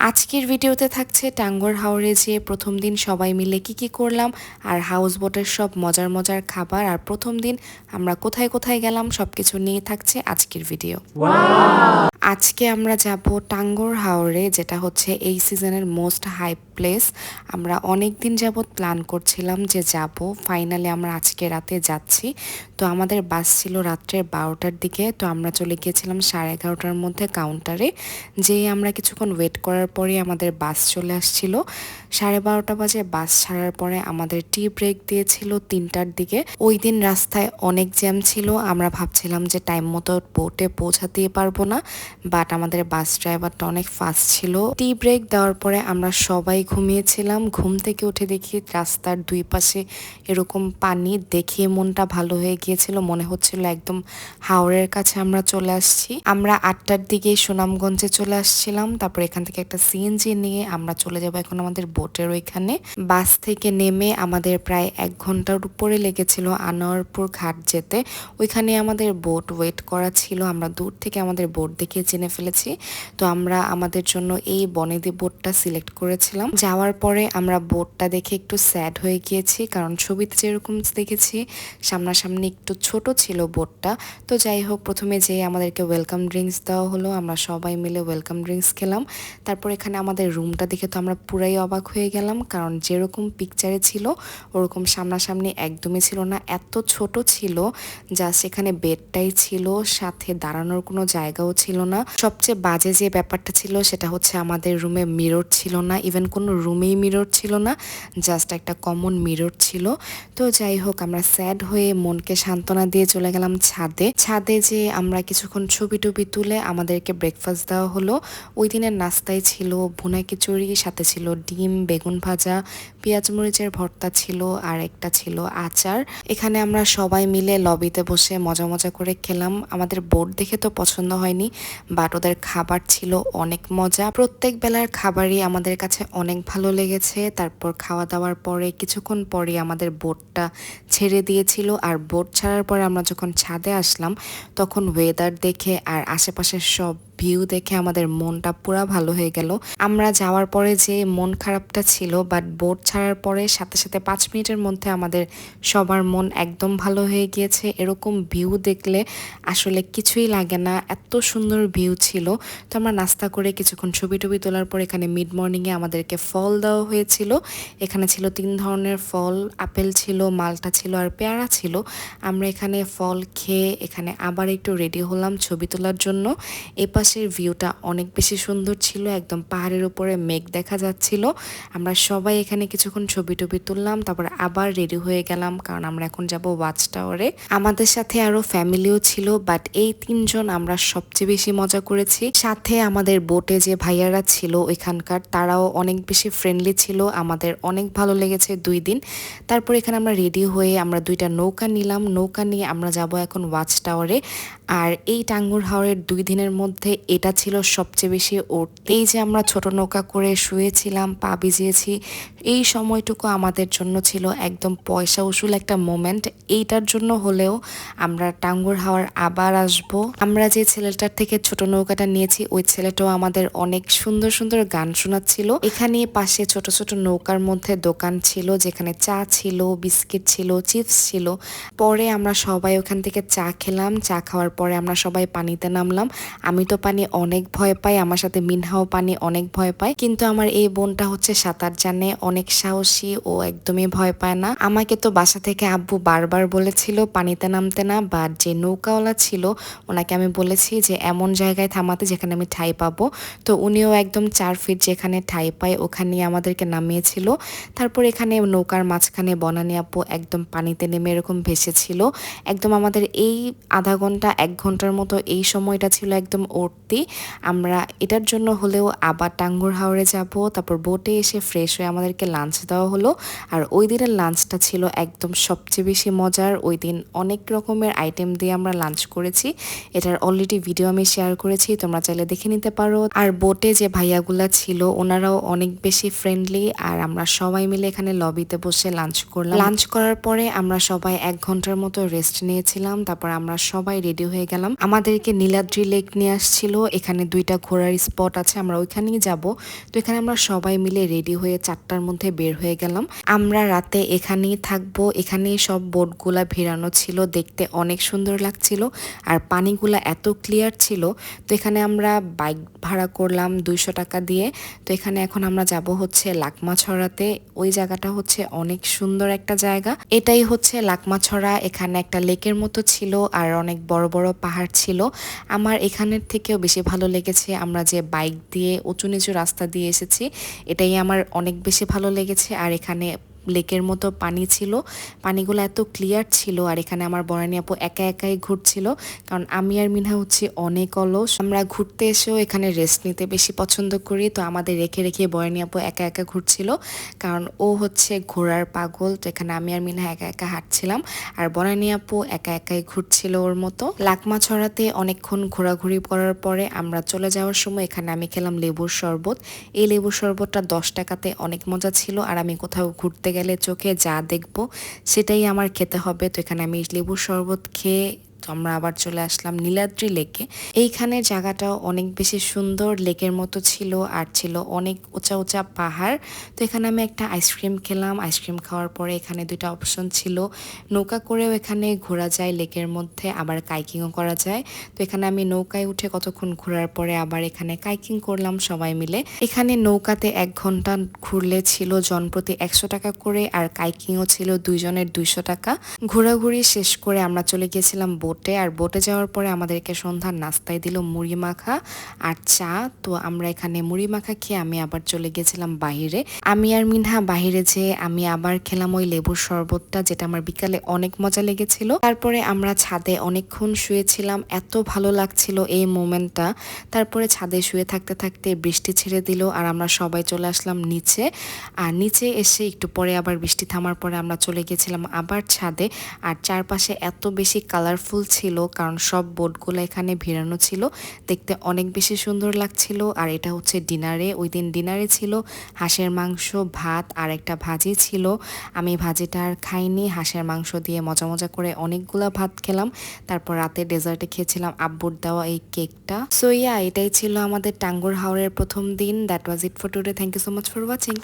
আজকের ভিডিওতে থাকছে টাঙ্গর হাওরে যে প্রথম দিন সবাই মিলে কি কি করলাম আর হাউস বোটের সব মজার মজার খাবার আর প্রথম দিন আমরা কোথায় কোথায় গেলাম সব কিছু নিয়ে থাকছে আজকের ভিডিও। আজকে আমরা যাব টাঙ্গর হাওরে, যেটা হচ্ছে এই সিজনের মোস্ট হাই প্লেস। আমরা অনেক দিন যাবৎ প্ল্যান করছিলাম যে যাব। ফাইনালি আমরা আজকে রাতে যাচ্ছি। তো আমাদের বাস ছিল রাত্রের বারোটার দিকে। তো আমরা চলে গিয়েছিলাম সাড়ে এগারোটার মধ্যে কাউন্টারে। যেই আমরা কিছুক্ষণ ওয়েট করার পরে আমাদের বাস চলে আসছিল। সাড়ে বারোটা বাজে বাস ছাড়ার পরে আমাদের টি ব্রেক দিয়েছিল তিনটার দিকে। ওই দিন রাস্তায় অনেক জ্যাম ছিল, আমরা ভাবছিলাম যে টাইম মতো বোটে পৌঁছাতেই পারব না বাট আমাদের বাস ড্রাইভারটা অনেক ফাস্ট ছিল। টি ব্রেক দেওয়ার পরে আমরা সবাই ঘুমিয়েছিলাম, ঘুম থেকে উঠে দেখি রাস্তার দুই পাশে এরকম পানি, দেখে মনটা ভালো হয়ে গিয়েছিল, মনে হচ্ছিল একদম হাওড়ের কাছে আমরা চলে আসছি। আমরা আটটার দিকে সুনামগঞ্জে চলে আসছিলাম, তারপর এখান থেকে একটা সিএনজি নিয়ে আমরা চলে যাব এখন আমাদের বোটের ওইখানে। বাস থেকে নেমে আমাদের প্রায় এক ঘণ্টার উপরে লেগেছিল আনোয়ারপুর ঘাট যেতে। ওইখানে আমাদের বোট ওয়েট করা ছিল, আমরা দূর থেকে আমাদের বোট দেখে চিনে ফেলেছি। তো আমরা আমাদের জন্য এই বনেদি বোটটা সিলেক্ট করেছিলাম। যাওয়ার পরে আমরা বোটটা দেখে একটু স্যাড হয়ে গিয়েছি, কারণ ছবিতে যেরকম দেখেছি, সামনাসামনি একটু ছোট ছিল বোটটা। তো যাই হোক, প্রথমে যেয়ে আমাদেরকে ওয়েলকাম ড্রিঙ্কস দেওয়া হলো, আমরা সবাই মিলে ওয়েলকাম ড্রিঙ্কস খেলাম। তারপর এখানে আমাদের রুমটা দেখে তো আমরা পুরাই অবাক হয়ে গেলাম, কারণ যেরকম পিকচারে ছিল, ওরকম সামনাসামনি একদমই ছিল না। এত ছোট ছিল, যা সেখানে বেডটাই ছিল, সাথে দাঁড়ানোর কোনো জায়গাও ছিল না। সবচেয়ে বাজে যে ব্যাপারটা ছিল, সেটা হচ্ছে আমাদের রুমে মিরর ছিল না। ইভেন কোনো রুমেই মিরর ছিল না জাস্ট একটা কমন মিরর ছিল। তো যাই হোক, আমরা স্যাড হয়ে মনকে সান্ত্বনা দিয়ে চলে গেলাম ছাদে। ছাদে যে আমরা কিছুক্ষণ ছবি টবি তুলে আমাদেরকে ব্রেকফাস্ট দেওয়া হলো। ওই দিনের নাস্তায় ছিল, ভুনা খিচুড়ি, সাথে ছিল ডিম, বেগুন ভাজা, পেঁয়াজ মরিচের ভর্তা ছিল আর একটা ছিল আচার। এখানে আমরা সবাই মিলে লবিতে বসে মজা মজা করে খেলাম। আমাদের বোর্ড দেখে তো পছন্দ হয়নি বাট ওদের খাবার ছিল অনেক মজা। প্রত্যেক বেলার খাবারই আমাদের কাছে অনেক ভালো লেগেছে। তারপর খাওয়া দাওয়ার পরে, কিছুক্ষণ পরে আমাদের বোটটা ছেড়ে দিয়েছিল। আর বোট ছাড়ার পরে আমরা যখন ছাদে আসলাম, তখন ওয়েদার দেখে আর আশেপাশের সব ভিউ দেখে আমাদের মনটা পুরা ভালো হয়ে গেল। আমরা যাওয়ার পরে যে মন খারাপটা ছিল বাট বোট ছাড়ার পরে সাথে সাথে পাঁচ মিনিটের মধ্যে আমাদের সবার মন একদম ভালো হয়ে গিয়েছে। এরকম ভিউ দেখলে আসলে কিছুই লাগে না, এত সুন্দর ভিউ ছিল। তো আমরা নাস্তা করে কিছুক্ষণ ছবি টবি তোলার পর এখানে মিড মর্নিংয়ে আমাদেরকে ফল দেওয়া হয়েছিল। এখানে ছিল তিন ধরনের ফল, আপেল ছিল, মালটা ছিল আর পেয়ারা ছিল। আমরা এখানে ফল খেয়ে এখানে আবার একটু রেডি হলাম ছবি তোলার জন্য। এপাশে আশেপাশের ভিউটা অনেক বেশি সুন্দর ছিল, একদম পাহাড়ের উপরে মেঘ দেখা যাচ্ছিল। আমরা সবাই এখানে কিছুক্ষণ ছবি টবি তুললাম, তারপর আবার রেডি হয়ে গেলাম, কারণ আমরা এখন যাব ওয়াচ টাওয়ারে আমাদের সাথে আরও ফ্যামিলিও ছিল বাট এই তিনজন আমরা সবচেয়ে বেশি মজা করেছি। সাথে আমাদের বোটে যে ভাইয়ারা ছিল ওইখানকার, তারাও অনেক বেশি ফ্রেন্ডলি ছিল, আমাদের অনেক ভালো লেগেছে দুই দিন। তারপর এখানে আমরা রেডি হয়ে আমরা দুইটা নৌকা নিলাম, নৌকা নিয়ে আমরা যাব এখন ওয়াচ টাওয়ারে আর এই টাঙ্গুর হাওড়ের দুই দিনের মধ্যে এটা ছিল সবচেয়ে বেশি ওট এই যে আমরা ছোট নৌকা করে শুয়েছিলাম, পা ভিজিয়েছি, এই সময়টুকু আমাদের জন্য ছিল একদম পয়সা উসুল একটা মোমেন্ট এইটার জন্য হলেও আমরা টাঙ্গুর হাওয়ার আবার আসব। আমরা যে ছেলেটার থেকে ছোট নৌকাটা নিয়েছি, ওই ছেলেটাও আমাদের অনেক সুন্দর সুন্দর গান শোনাচ্ছিল। এখানে পাশে ছোট ছোট নৌকার মধ্যে দোকান ছিল, যেখানে চা ছিল, বিস্কিট ছিল, চিপস ছিল। পরে আমরা সবাই ওখান থেকে চা খেলাম, চা খাওয়ার পরে আমরা সবাই পানিতে নামলাম। আমি তো পানি অনেক ভয় পায়, আমার সাথে মিনহাও পানি অনেক ভয় পায়। কিন্তু আমার এই বোনটা হচ্ছে সাঁতার জানে, অনেক সাহসী, ও একদমই ভয় পায় না। আমাকে তো বাসা থেকে আব্বু বারবার বলেছিল পানিতে নামতে না, বা যে নৌকাওয়ালা ছিল, ওনাকে আমি বলেছি যে এমন জায়গায় থামাতে যেখানে আমি ঠাই পাবো। তো উনিও একদম চার ফিট যেখানে ঠাই পায়, ওখানে আমাদেরকে নামিয়েছিল। তারপর এখানে নৌকার মাঝখানে বনানি আপু একদম পানিতে নেমে এরকম ভেসেছিল। একদম আমাদের এই আধা ঘণ্টা, এক ঘণ্টার মতো এই সময়টা ছিল একদম উঠতি আমরা এটার জন্য হলেও আবার টাঙ্গুর হাওড়ে যাব, তারপর বোটে এসে ফ্রেশ হয়ে আমাদেরকে লাঞ্চ দেওয়া হলো। আর ওই দিনের লাঞ্চটা ছিল একদম সবচেয়ে বেশি মজার। ওই দিন অনেক রকমের আইটেম দিয়ে আমরা লাঞ্চ করেছি। এটার অলরেডি ভিডিও আমি শেয়ার করেছি, তোমরা চাইলে দেখে নিতে পারো। আর বোটে যে ভাইয়াগুলা ছিল, ওনারাও অনেক বেশি ফ্রেন্ডলি আর আমরা সবাই মিলে এখানে লবিতে বসে লাঞ্চ করলাম। লাঞ্চ করার পরে আমরা সবাই এক ঘণ্টার মতো রেস্ট নিয়েছিলাম, তারপর আমরা সবাই রেডি হয়ে গেলাম। আমাদেরকে নীলাদ্রি লেক নিয়ে আসছিল। ছিল, এখানে দুইটা ঘোরার স্পট আছে, আমরা ওইখানেই যাব। তো এখানে আমরা সবাই মিলে রেডি হয়ে চারটার মধ্যে বের হয়ে গেলাম। আমরা রাতে এখানেই থাকব, এখানেই সব বোটগুলা ভিড়ানো ছিল, দেখতে অনেক সুন্দর লাগছিল, আর পানিগুলা এত ক্লিয়ার ছিল। তো এখানে আমরা বাইক ভাড়া করলাম দুইশো টাকা দিয়ে। তো এখানে এখন আমরা যাব হচ্ছে লাকমাছড়াতে। ওই জায়গাটা হচ্ছে অনেক সুন্দর একটা জায়গা। এটাই হচ্ছে লাকমাছড়া, এখানে একটা লেকের মতো ছিল, আর অনেক বড় বড় পাহাড় ছিল। আমার এখানের থেকেও বেশি ভালো লেগেছে। আমরা যে বাইক দিয়ে উঁচু নিচু রাস্তা দিয়ে এসেছি, এটাই আমার অনেক বেশি ভালো লেগেছে। আর এখানে লেকের মতো পানি ছিল। পানিগুলো এত ক্লিয়ার ছিল আর এখানে আমার বরানি আপু একা একাই ঘুরছিল। কারণ আমি আর মিনহা হচ্ছে অনেক অলস। আমরা ঘুরতে এসেও এখানে রেস্ট নিতে বেশি পছন্দ করি। তো আমাদের রেখে রেখে বরানি আপু একা একা ঘুরছিল। কারণ ও হচ্ছে ঘোরার পাগল, তো এখানে আমি আর মিনহা একা একা হাঁটছিলাম। আর বরানি আপু একা একাই ঘুরছিল ওর মতো। লাকমা ছড়াতে অনেকক্ষণ ঘোরাঘুরি করার পরে আমরা চলে যাওয়ার সময় এখানে আমি খেলাম লেবুর শরবত। এই লেবুর শরবতটা দশ টাকাতে অনেক মজা ছিল আর আমি কোথাও ঘুরতে গেলে চোখে যা দেখব সেটাই আমার খেতে হবে। তো এখানে আমি লেবুর শরবত খেয়ে তো আমরা আবার চলে আসলাম নীলাদ্রি লেকে। এইখানে জায়গাটাও অনেক বেশি সুন্দর, লেকের মতো ছিল আর ছিল অনেক উঁচা উঁচা পাহাড়। তো এখানে আমি একটা আইসক্রিম খেলাম। আইসক্রিম খাওয়ার পরে এখানে দুইটা অপশন ছিল। নৌকা করেও এখানে ঘোরা যায় লেকের মধ্যে, আবার কাইকিংও করা যায়। তো এখানে আমি নৌকায় উঠে কতক্ষণ ঘোরার পরে আবার এখানে কাইকিং করলাম সবাই মিলে। এখানে নৌকাতে এক ঘণ্টা ঘুরলে ছিল জনপ্রতি একশো টাকা করে, আর কাইকিংও ছিল দুইজনের দুইশো টাকা। ঘোরাঘুরি শেষ করে আমরা চলে গিয়েছিলাম বোটে, আর বোটে যাওয়ার পরে আমাদেরকে সন্ধ্যার নাস্তায় দিল মুড়ি মাখা আর চা। তো আমরা এখানে মুড়ি মাখা খেয়ে আমি আবার চলে গেছিলাম বাহিরে। আমি আর মিনহা বাহিরে যেয়ে আমি আবার খেলাম ওই লেবুর শরবতটা, যেটা আমার বিকালে অনেক মজা লেগেছিল। তারপরে আমরা ছাদে অনেকক্ষণ শুয়েছিলাম, এত ভালো লাগছিল এই মোমেন্টটা। তারপরে ছাদে শুয়ে থাকতে থাকতে বৃষ্টি ছেড়ে দিল আর আমরা সবাই চলে আসলাম নিচে। আর নিচে এসে একটু পরে আবার বৃষ্টি থামার পরে আমরা চলে গেছিলাম আবার ছাদে। আর চারপাশে এত বেশি কালারফুল ছিল, কারণ সব বোটগুলো এখানে ভিড়ানো ছিল। দেখতে অনেক বেশি সুন্দর লাগছিল, আর এটা হচ্ছে ডিনারে। ওই দিন ডিনারে ছিল, হাঁসের মাংস, ভাত, আর একটা ভাজি ছিল। আমি ভাজিটা আর খাইনি, হাঁসের মাংস দিয়ে মজা মজা করে অনেকগুলো ভাত খেলাম। তারপর রাতে ডেজার্টে খেয়েছিলাম আব্বুর দেওয়া এই কেকটা। সো ইয়া এটাই ছিল আমাদের টাঙ্গুর হাওড়ের প্রথম দিন। That was it for today thank you so much for watching